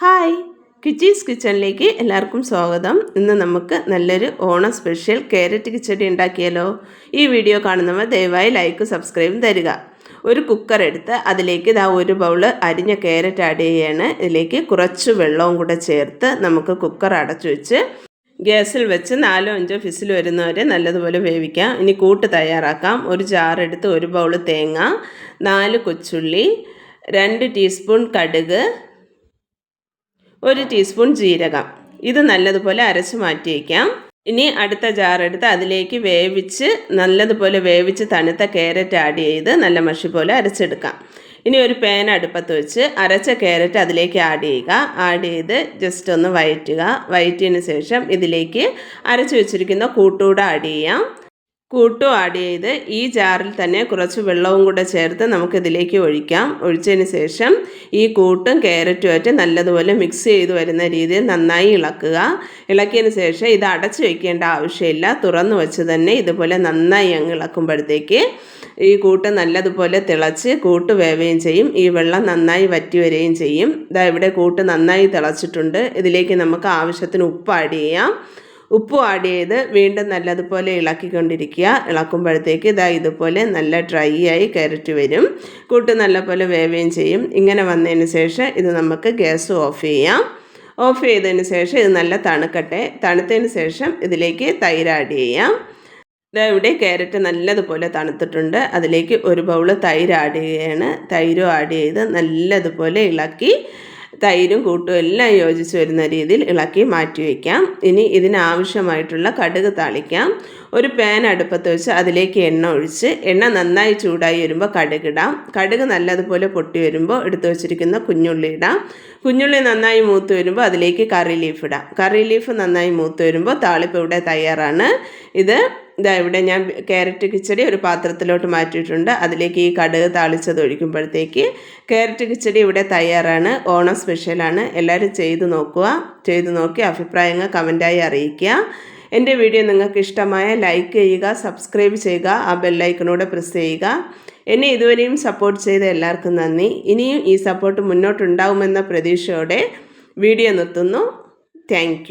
Hi. കിച്ചീസ് കിച്ചണിലേക്ക് എല്ലാവർക്കും സ്വാഗതം. ഇന്ന് നമുക്ക് നല്ലൊരു ഓണ സ്പെഷ്യൽ കാരറ്റ് കിച്ചടി ഉണ്ടാക്കിയാലോ? ഈ വീഡിയോ കാണുന്നവർ ദയവായി ലൈക്ക് സബ്സ്ക്രൈബും തരിക. ഒരു കുക്കർ എടുത്ത് അതിലേക്ക് ഇതാ ഒരു ബൗൾ അരിഞ്ഞ കാരറ്റ് ആഡ് ചെയ്യാണ്. ഇതിലേക്ക് കുറച്ച് വെള്ളവും കൂടെ ചേർത്ത് നമുക്ക് കുക്കർ അടച്ചു വെച്ച് ഗ്യാസിൽ വെച്ച് നാലോ അഞ്ചോ ഫിസിൽ വരുന്നവരെ നല്ലതുപോലെ വേവിക്കാം. ഇനി കൂട്ട് തയ്യാറാക്കാം. ഒരു ജാറെടുത്ത് ഒരു ബൗൾ തേങ്ങ നാല് കൊച്ചുള്ളി രണ്ട് ടീസ്പൂൺ കടുക് ഒരു ടീസ്പൂൺ ജീരകം. ഇത് നല്ലതുപോലെ അരച്ച് മാറ്റി വയ്ക്കാം ഇനി അടുത്ത ജാറെടുത്ത് അതിലേക്ക് വേവിച്ച് നല്ലതുപോലെ വേവിച്ച് തണുത്ത ക്യാരറ്റ് ആഡ് ചെയ്ത് നല്ല മഷി പോലെ അരച്ചെടുക്കാം. ഇനി ഒരു പാൻ അടുപ്പത്ത് വെച്ച് അരച്ച ക്യാരറ്റ് അതിലേക്ക് ആഡ് ചെയ്യുക. ആഡ് ചെയ്ത് ജസ്റ്റ് ഒന്ന് വയറ്റുക വയറ്റിയതിന് ശേഷം ഇതിലേക്ക് അരച്ച് വെച്ചിരിക്കുന്ന കൂട്ടുകൂടെ ആഡ് ചെയ്യാം. കൂട്ടും ആഡ് ചെയ്ത് ഈ ജാറിൽ തന്നെ കുറച്ച് വെള്ളവും കൂടെ ചേർത്ത് നമുക്കിതിലേക്ക് ഒഴിക്കാം. ഒഴിച്ചതിന് ശേഷം ഈ കൂട്ടും ക്യാരറ്റുമായിട്ട് നല്ലതുപോലെ മിക്സ് ചെയ്ത് വരുന്ന രീതിയിൽ നന്നായി ഇളക്കുക. ഇളക്കിയതിന് ശേഷം ഇത് അടച്ചു വയ്ക്കേണ്ട ആവശ്യമില്ല. തുറന്നു വെച്ച് തന്നെ ഇതുപോലെ നന്നായി അങ്ങ് ഇളക്കുമ്പോഴത്തേക്ക് ഈ കൂട്ട് നല്ലതുപോലെ തിളച്ച് കൂട്ട് വേവുകയും ചെയ്യും. ഈ വെള്ളം നന്നായി വറ്റി വരികയും ചെയ്യും. ഇതാ ഇവിടെ കൂട്ട് നന്നായി തിളച്ചിട്ടുണ്ട്. ഇതിലേക്ക് നമുക്ക് ആവശ്യത്തിന് ഉപ്പ് ആഡ് ചെയ്യാം. ഉപ്പും ആഡ് ചെയ്ത് വീണ്ടും നല്ലതുപോലെ ഇളക്കിക്കൊണ്ടിരിക്കുക. ഇളക്കുമ്പോഴത്തേക്ക് ഇതാ ഇതുപോലെ നല്ല ഡ്രൈ ആയി കയറിട്ട് വരും. കൂട്ട് നല്ലപോലെ വേവുകയും ചെയ്യും. ഇങ്ങനെ വന്നതിന് ശേഷം ഇത് നമുക്ക് ഗ്യാസ് ഓഫ് ചെയ്യാം. ഓഫ് ചെയ്തതിന് ശേഷം ഇത് നല്ല തണുക്കട്ടെ. തണുത്തതിന് ശേഷം ഇതിലേക്ക് തൈര് ആഡ് ചെയ്യാം. ഇതാ ഇവിടെ ക്യാരറ്റ് നല്ലതുപോലെ തണുത്തിട്ടുണ്ട്. അതിലേക്ക് ഒരു ബൗൾ തൈര് ആഡ് ചെയ്യുകയാണ് തൈരും ആഡ് ചെയ്ത് നല്ലതുപോലെ ഇളക്കി തൈരും കൂട്ടും എല്ലാം യോജിച്ച് വരുന്ന രീതിയിൽ ഇളക്കി മാറ്റി വയ്ക്കാം. ഇനി ഇതിനാവശ്യമായിട്ടുള്ള കടുക് താളിക്കാം. ഒരു പാൻ അടുപ്പത്ത് വെച്ച് അതിലേക്ക് എണ്ണ ഒഴിച്ച് എണ്ണ നന്നായി ചൂടായി വരുമ്പോൾ കടുകിടാം കടുക് നല്ലതുപോലെ പൊട്ടി വരുമ്പോൾ എടുത്തു വച്ചിരിക്കുന്ന കുഞ്ഞുള്ളി ഇടാം. കുഞ്ഞുള്ളി നന്നായി മൂത്ത് വരുമ്പോൾ അതിലേക്ക് കറി ലീഫ് ഇടാം. കറി ലീഫ് നന്നായി മൂത്ത് വരുമ്പോൾ താളിപ്പ് ഇവിടെ തയ്യാറാണ്. ഇത് ഇതാ ഇവിടെ ഞാൻ ക്യാരറ്റ് കിച്ചടി ഒരു പാത്രത്തിലോട്ട് മാറ്റിയിട്ടുണ്ട്. അതിലേക്ക് ഈ കടുക് താളിച്ചത് ഒഴിക്കുമ്പോഴത്തേക്ക് ക്യാരറ്റ് കിച്ചടി ഇവിടെ തയ്യാറാണ്. ഓണം സ്പെഷ്യലാണ്. എല്ലാവരും ചെയ്തു നോക്കുക. ചെയ്തു നോക്കി അഭിപ്രായങ്ങൾ കമന്റായി അറിയിക്കുക. എന്റെ വീഡിയോ നിങ്ങൾക്ക് ഇഷ്ടമായ ലൈക്ക് ചെയ്യുക സബ്സ്ക്രൈബ് ചെയ്യുക ആ ബെല്ലൈക്കണൂടെ പ്രസ് ചെയ്യുക. എന്നെ ഇതുവരെയും സപ്പോർട്ട് ചെയ്ത എല്ലാവർക്കും നന്ദി. ഇനിയും ഈ സപ്പോർട്ട് മുന്നോട്ടുണ്ടാവുമെന്ന പ്രതീക്ഷയോടെ വീഡിയോ നിർത്തുന്നു. താങ്ക്